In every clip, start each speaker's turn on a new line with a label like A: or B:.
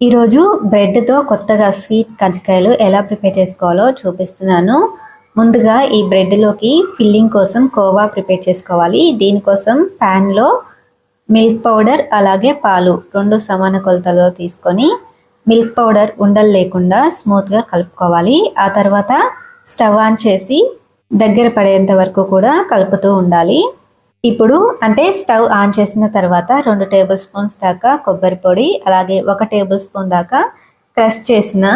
A: ఈరోజు బ్రెడ్తో కొత్తగా స్వీట్ కజ్జికాయలు ఎలా ప్రిపేర్ చేసుకోవాలో చూపిస్తున్నాను. ముందుగా ఈ బ్రెడ్లోకి ఫిల్లింగ్ కోసం కోవా ప్రిపేర్ చేసుకోవాలి. దీనికోసం ప్యాన్లో మిల్క్ పౌడర్ అలాగే పాలు రెండు సమాన కొలతలో తీసుకొని మిల్క్ పౌడర్ ఉండలు లేకుండా స్మూత్గా కలుపుకోవాలి. ఆ తర్వాత స్టవ్ ఆన్ చేసి దగ్గర పడేంత వరకు కూడా కలుపుతూ ఉండాలి. ఇప్పుడు అంటే స్టవ్ ఆన్ చేసిన తర్వాత రెండు టేబుల్ స్పూన్స్ దాకా కొబ్బరి పొడి అలాగే ఒక టేబుల్ స్పూన్ దాకా క్రష్ చేసిన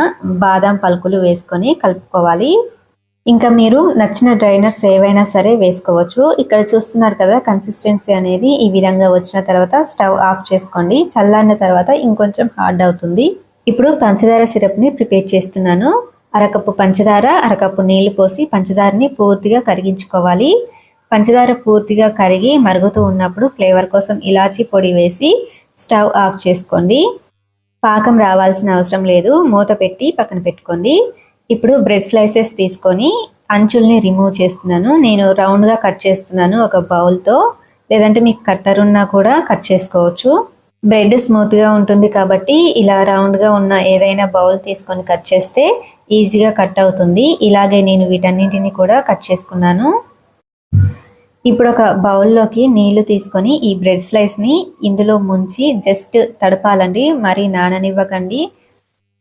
A: బాదం పలుకులు వేసుకొని కలుపుకోవాలి. ఇంకా మీరు నచ్చిన డ్రైనర్స్ ఏవైనా సరే వేసుకోవచ్చు. ఇక్కడ చూస్తున్నారు కదా కన్సిస్టెన్సీ అనేది ఈ విధంగా వచ్చిన తర్వాత స్టవ్ ఆఫ్ చేసుకోండి. చల్లారిన తర్వాత ఇంకొంచెం హార్డ్ అవుతుంది. ఇప్పుడు పంచదార సిరప్ని ప్రిపేర్ చేస్తున్నాను. అరకప్పు పంచదార అరకప్పు నీళ్ళు పోసి పంచదారని పూర్తిగా కరిగించుకోవాలి. పంచదార పూర్తిగా కరిగి మరుగుతూ ఉన్నప్పుడు ఫ్లేవర్ కోసం ఇలాచీ పొడి వేసి స్టవ్ ఆఫ్ చేసుకోండి. పాకం రావాల్సిన అవసరం లేదు. మూత పెట్టి పక్కన పెట్టుకోండి. ఇప్పుడు బ్రెడ్ స్లైసెస్ తీసుకొని అంచుల్ని రిమూవ్ చేస్తున్నాను. నేను రౌండ్గా కట్ చేస్తున్నాను ఒక బౌల్తో. లేదంటే మీకు కట్టర్ ఉన్నా కూడా కట్ చేసుకోవచ్చు. బ్రెడ్ స్మూత్గా ఉంటుంది కాబట్టి ఇలా రౌండ్గా ఉన్న ఏదైనా బౌల్ తీసుకొని కట్ చేస్తే ఈజీగా కట్ అవుతుంది. ఇలాగే నేను వీటన్నింటిని కూడా కట్ చేసుకున్నాను. ఇప్పుడు ఒక బౌల్లోకి నీళ్ళు తీసుకొని ఈ బ్రెడ్ స్లైస్ని ఇందులో ముంచి జస్ట్ తడపాలండి. మరి నాననివ్వకండి.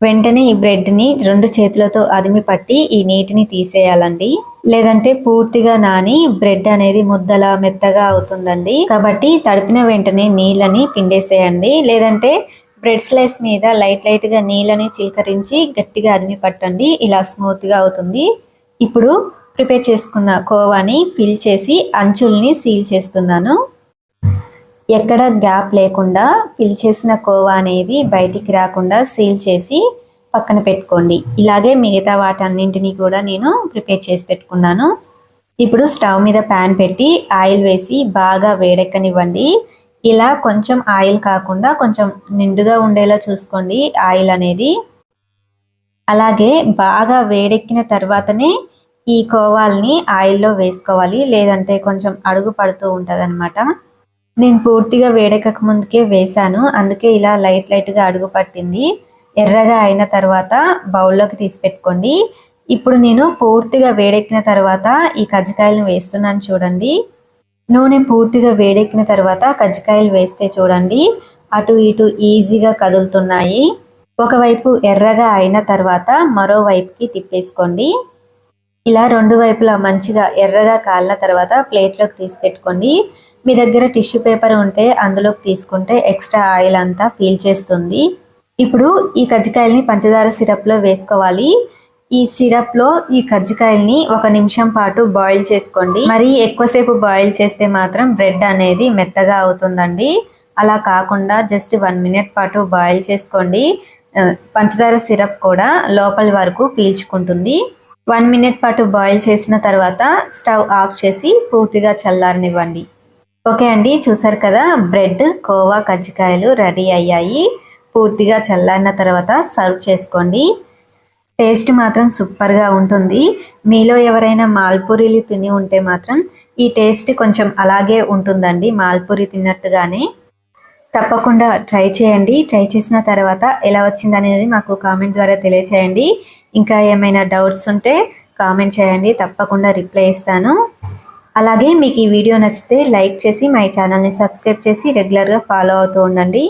A: వెంటనే ఈ బ్రెడ్ని రెండు చేతులతో అదిమి పట్టి ఈ నీటిని తీసేయాలండి. లేదంటే పూర్తిగా నాని బ్రెడ్ అనేది ముద్దలా మెత్తగా అవుతుందండి. కాబట్టి తడిపిన వెంటనే నీళ్ళని పిండేసేయండి. లేదంటే బ్రెడ్ స్లైస్ మీద లైట్ లైట్గా నీళ్ళని చిలకరించి గట్టిగా అదిమి పట్టండి. ఇలా స్మూత్గా అవుతుంది. ఇప్పుడు ప్రిపేర్ చేసుకున్న కోవాని ఫిల్ చేసి అంచుల్ని సీల్ చేస్తున్నాను. ఎక్కడ గ్యాప్ లేకుండా ఫిల్ చేసిన కోవా అనేది బయటికి రాకుండా సీల్ చేసి పక్కన పెట్టుకోండి. ఇలాగే మిగతా వాటన్నింటినీ కూడా నేను ప్రిపేర్ చేసి పెట్టుకున్నాను. ఇప్పుడు స్టవ్ మీద ప్యాన్ పెట్టి ఆయిల్ వేసి బాగా వేడెక్కనివ్వండి. ఇలా కొంచెం ఆయిల్ కాకుండా కొంచెం నిండుగా ఉండేలా చూసుకోండి ఆయిల్ అనేది. అలాగే బాగా వేడెక్కిన తర్వాతనే ఈ కోవాల్ని ఆయిల్లో వేసుకోవాలి. లేదంటే కొంచెం అడుగు పడుతూ ఉంటుంది అనమాట నేను పూర్తిగా వేడెక్కక ముందుకే వేశాను. అందుకే ఇలా లైట్ లైట్గా అడుగు పట్టింది. ఎర్రగా అయిన తర్వాత బౌల్లోకి తీసి పెట్టుకోండి. ఇప్పుడు నేను పూర్తిగా వేడెక్కిన తర్వాత ఈ కజ్జికాయలను వేస్తున్నాను చూడండి. నూనె పూర్తిగా వేడెక్కిన తర్వాత కజ్జికాయలు వేస్తే చూడండి. అటు ఇటు ఈజీగా కదులుతున్నాయి. ఒకవైపు ఎర్రగా అయిన తర్వాత మరోవైపుకి తిప్పేసుకోండి. ఇలా రెండు వైపులా మంచిగా ఎర్రగా కాలిన తర్వాత ప్లేట్లోకి తీసి పెట్టుకోండి. మీ దగ్గర టిష్యూ పేపర్ ఉంటే అందులోకి తీసుకుంటే ఎక్స్ట్రా ఆయిల్ అంతా పీల్చేస్తుంది ఇప్పుడు ఈ కజ్జికాయల్ని పంచదార సిరప్లో వేసుకోవాలి. ఈ సిరప్లో ఈ కజ్జికాయల్ని ఒక నిమిషం పాటు బాయిల్ చేసుకోండి. మరి ఎక్కువసేపు బాయిల్ చేస్తే మాత్రం బ్రెడ్ అనేది మెత్తగా అవుతుందండి. అలా కాకుండా జస్ట్ వన్ మినిట్ పాటు బాయిల్ చేసుకోండి. పంచదార సిరప్ కూడా లోపలి వరకు పీల్చుకుంటుంది. వన్ మినిట్ పాటు బాయిల్ చేసిన తర్వాత స్టవ్ ఆఫ్ చేసి పూర్తిగా చల్లారనివ్వండి. ఓకే అండి చూసారు కదా బ్రెడ్ కోవా కజ్జికాయలు రెడీ అయ్యాయి. పూర్తిగా చల్లారిన తర్వాత సర్వ్ చేసుకోండి. టేస్ట్ మాత్రం సూపర్గా ఉంటుంది. మీలో ఎవరైనా మాల్పూరీలు తిని ఉంటే మాత్రం ఈ టేస్ట్ కొంచెం అలాగే ఉంటుందండి మాల్పూరి తిన్నట్టుగానే. తప్పకుండా ట్రై చేయండి. ట్రై చేసిన తర్వాత ఎలా వచ్చింది అనేది మాకు కామెంట్ ద్వారా తెలియచేయండి. ఇంకా ఏమైనా డౌట్స్ ఉంటే కామెంట్ చేయండి. తప్పకుండా రిప్లై ఇస్తాను. అలాగే మీకు ఈ వీడియో నచ్చితే లైక్ చేసి మై ఛానల్ని సబ్స్క్రైబ్ చేసి రెగ్యులర్గా ఫాలో అవుతూ ఉండండి.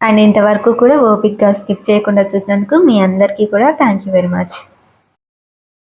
A: అండ్ ఇంతవరకు కూడా ఓపిక్గా స్కిప్ చేయకుండా చూసినందుకు మీ అందరికీ కూడా థ్యాంక్ యూ వెరీ మచ్.